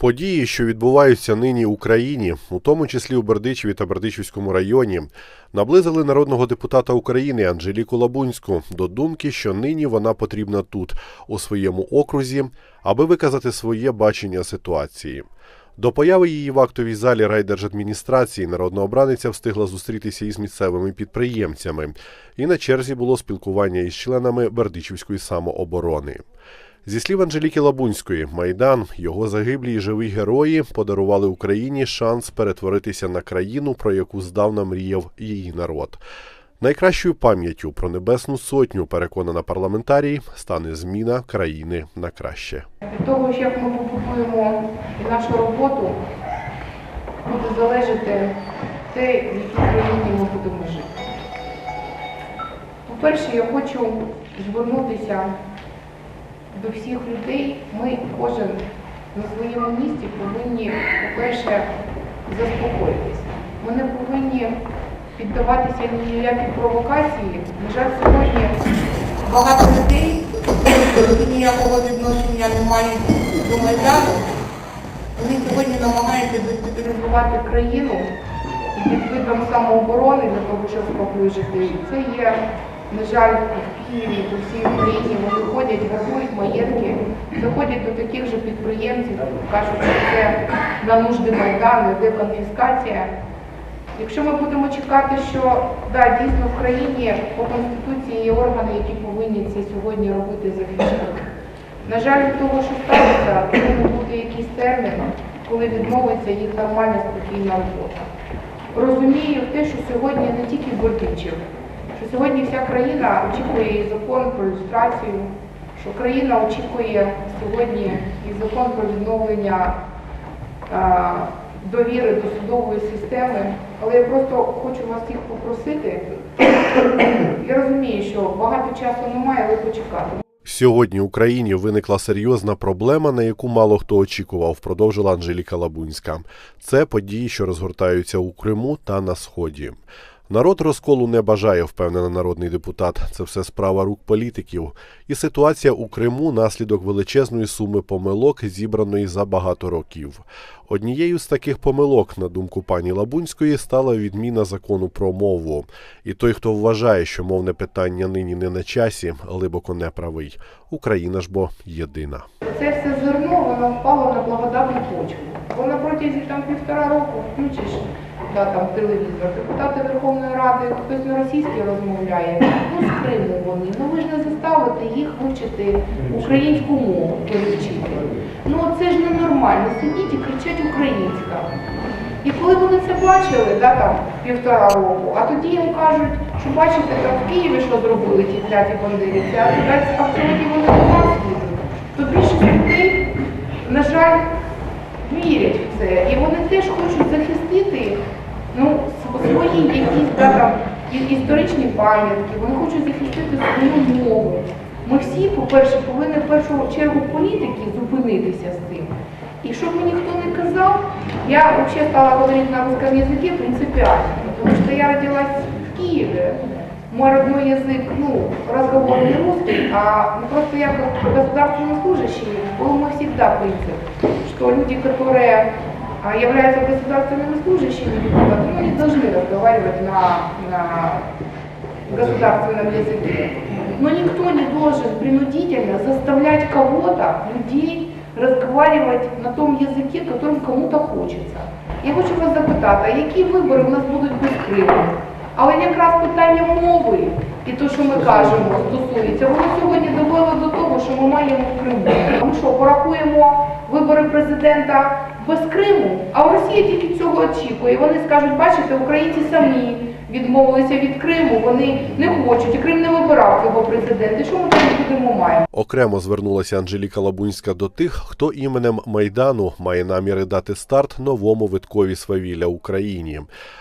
Події, що відбуваються нині в Україні, у тому числі у Бердичеві та Бердичівському районі, наблизили народного депутата України Анжеліку Лабунську до думки, що нині вона потрібна тут, у своєму окрузі, аби виказати своє бачення ситуації. До появи її в актовій залі райдержадміністрації народна обраниця встигла зустрітися із місцевими підприємцями, і на черзі було спілкування із членами Бердичівської самооборони. Зі слів Анжеліки Лабунської, майдан, його загиблі і живі герої подарували Україні шанс перетворитися на країну, про яку здавна мріяв її народ. Найкращою пам'яттю про небесну сотню, переконана парламентарій, стане зміна країни на краще. Від того, як ми побудуємо нашу роботу, буде залежати те, в якій країні ми будемо жити. По-перше, я хочу звернутися до всіх людей. Ми кожен на своєму місці повинні, по-перше, заспокоїтися. Ми не повинні піддаватися ні ніякі провокації. На жаль, сьогодні багато людей, ніякого відношення не мають до Майдану, вони сьогодні намагаються дестабілізувати країну під видом самооборони для того, щоб спокою жити. Це є, на жаль, Києві, по всій Україні. Вони ходять, грабують маєтки, заходять до таких же підприємців, кажуть, що це на нужди Майдану, йде конфіскація. Якщо ми будемо чекати, що да, дійсно в країні по Конституції є органи, які повинні це сьогодні робити захищати. На жаль, від того, що сталося, повинен бути якийсь термін, коли відмовиться їх нормальна спокійна робота. Розумію те, що сьогодні не тільки Бердичів, що сьогодні вся країна очікує і закон про люстрацію, що країна очікує сьогодні і закон про відновлення а, довіри до судової системи. Але я просто хочу вас всіх попросити. Я розумію, що багато часу немає, але почекати. Сьогодні в Україні виникла серйозна проблема, на яку мало хто очікував, продовжила Анжеліка Лабунська. Це події, що розгортаються у Криму та на Сході. Народ розколу не бажає, впевнена народний депутат. Це все справа рук політиків. І ситуація у Криму наслідок величезної суми помилок, зібраної за багато років. Однією з таких помилок, на думку пані Лабунської, стала відміна закону про мову. І той, хто вважає, що мовне питання нині не на часі, глибоко не правий. Україна ж бо єдина. Це все зерно, воно впало на благодатну почву. Бо на протязі там півтора року включиш да, там, телевізор, депутати Верховної Ради, хтось на російській розмовляє, ну з Криму вони, ну ви ж не заставите їх вивчити українську мову, перевчити. Ну це ж ненормально, сидіть і кричать українська. І коли вони це бачили, да, там, півтора року, а тоді їм кажуть, що бачите, там в Києві що зробили ті кляті туди а сьогодні вони до нас їдуть, то більшість людей, на жаль, вірять в це. І вони теж хочуть захистити ну, св- свої якісь да, там, і- історичні пам'ятки, вони хочуть захистити свою мову. Ми всі, по-перше, повинні в першу чергу політики зупинитися з цим. И чтобы мне никто не казал, я вообще стала говорить на русском языке принципиально, потому что я родилась в Киеве. Мой родной язык, ну, разговорный русский, а ну, просто я как государственный служащий, был мой всегда принцип, что люди, которые а, являются государственными служащими, депутаты, ну, не должны разговаривать на, на государственном языке. Но никто не должен принудительно заставлять кого-то, людей, разговаривать на том языке, которым кому-то хочеться. Я хочу вас запитати, а які вибори в нас будуть без Криму? Але якраз питання мови і те, що ми кажемо, стосується, воно сьогодні довело до того, що ми маємо в Криму. Тому що порахуємо вибори президента без Криму, а в Росії тільки цього очікує. Вони скажуть, бачите, українці самі відмовилися від Криму, вони не хочуть, і Крим не вибирав цього президента. Що ми будемо маємо? Окремо звернулася Анжеліка Лабунська до тих, хто іменем Майдану має наміри дати старт новому виткові свавілля Україні.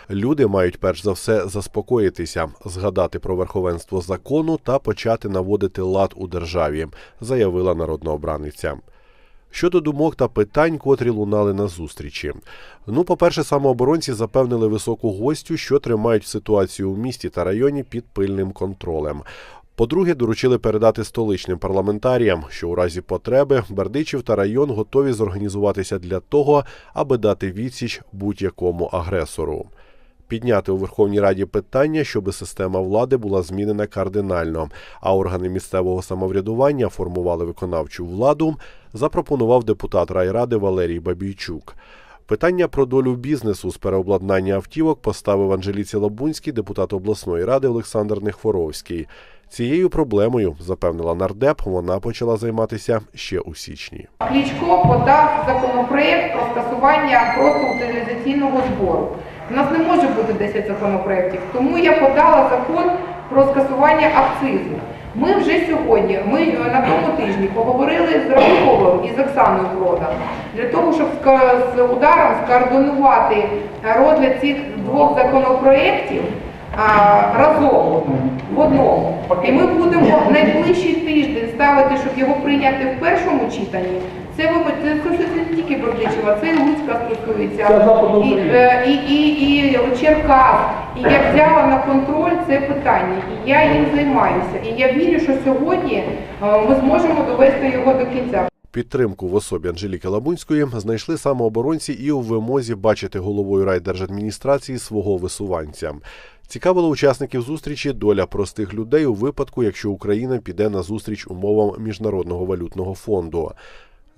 Люди мають перш за все заспокоїтися, згадати про верховенство закону та почати наводити лад у державі, заявила народна обраниця. Щодо думок та питань, котрі лунали на зустрічі. Ну, по-перше, самооборонці запевнили високу гостю, що тримають ситуацію у місті та районі під пильним контролем. По-друге, доручили передати столичним парламентаріям, що у разі потреби Бердичів та район готові зорганізуватися для того, аби дати відсіч будь-якому агресору. Підняти у Верховній Раді питання, щоби система влади була змінена кардинально, а органи місцевого самоврядування формували виконавчу владу, запропонував депутат райради Валерій Бабійчук. Питання про долю бізнесу з переобладнання автівок поставив Анжеліці Лабунській депутат обласної ради Олександр Нехворовський. Цією проблемою, запевнила нардеп, вона почала займатися ще у січні. Кличко подав законопроект про скасування просто утилізаційного збору. У нас не може бути 10 законопроєктів, тому я подала закон про скасування акцизу. Ми вже сьогодні, ми на тому тижні поговорили з Раховим і з Оксаною Продан для того, щоб з ударом скоординувати розгляд цих двох законопроєктів разом в одному. І ми будемо найближчий тиждень ставити, щоб його прийняти в першому читанні. Це ви- це стосується не тільки Бердичева, це і Луцька стосується, Це і, е, і, і, і Черкас. І я взяла на контроль це питання, і я їм займаюся. І я вірю, що сьогодні е, ми зможемо довести його до кінця. Підтримку в особі Анжеліки Лабунської знайшли самооборонці і у вимозі бачити головою райдержадміністрації свого висуванця. Цікавило учасників зустрічі доля простих людей у випадку, якщо Україна піде на зустріч умовам міжнародного валютного фонду.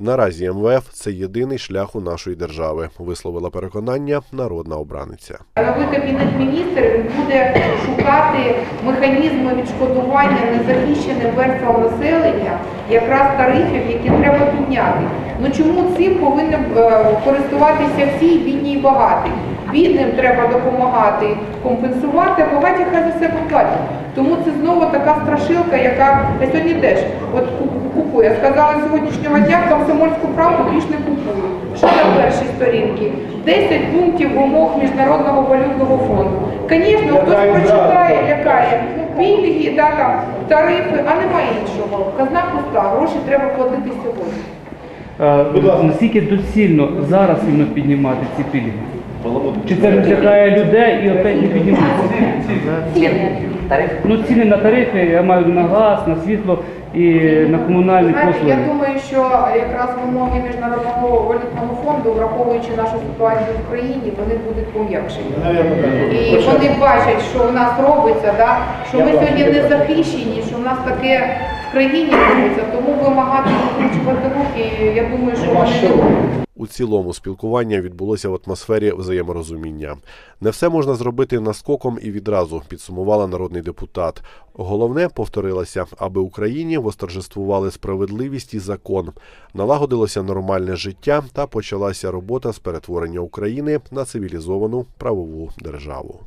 Наразі МВФ це єдиний шлях у нашої держави, висловила переконання народна обраниця. Новий кабінет міністрів буде шукати механізми відшкодування незахищеним верствам населення, якраз тарифів, які треба підняти. Ну чому цим повинні е, користуватися всі, бідні і багаті? Бідним треба допомагати компенсувати, а багаті хай за себе платять. Тому це знову така страшилка, яка я сьогодні теж от ку- купую. Я сказала сьогоднішнього дня комсомольську правду більш не купую. Що на першій сторінці? 10 пунктів вимог Міжнародного валютного фонду. Звісно, хтось прочитає, лякає. Пільги, да, там, тарифи, а немає іншого. Казна пуста, гроші треба платити сьогодні. Е, Будь ласка. Наскільки доцільно зараз іменно піднімати ці пільги? Чи це не лякає людей і опять не піднімається? Ну ціни на тарифи, я маю на газ, на світло і на комунальні Знаєте, я думаю, що якраз вимоги Міжнародного валютного фонду, враховуючи нашу ситуацію в Україні, вони будуть пом'якшені. І вони бачать, що у нас робиться, да? що Я ми бачу, сьогодні не захищені, що в нас таке в країні робиться, тому вимагати викручувати руки, я думаю, що вони не будуть. У цілому спілкування відбулося в атмосфері взаєморозуміння. Не все можна зробити наскоком і відразу, підсумувала народний депутат. Головне повторилося, аби Україні восторжествували справедливість і закон, налагодилося нормальне життя та почалася робота з перетворення України на цивілізовану правову державу.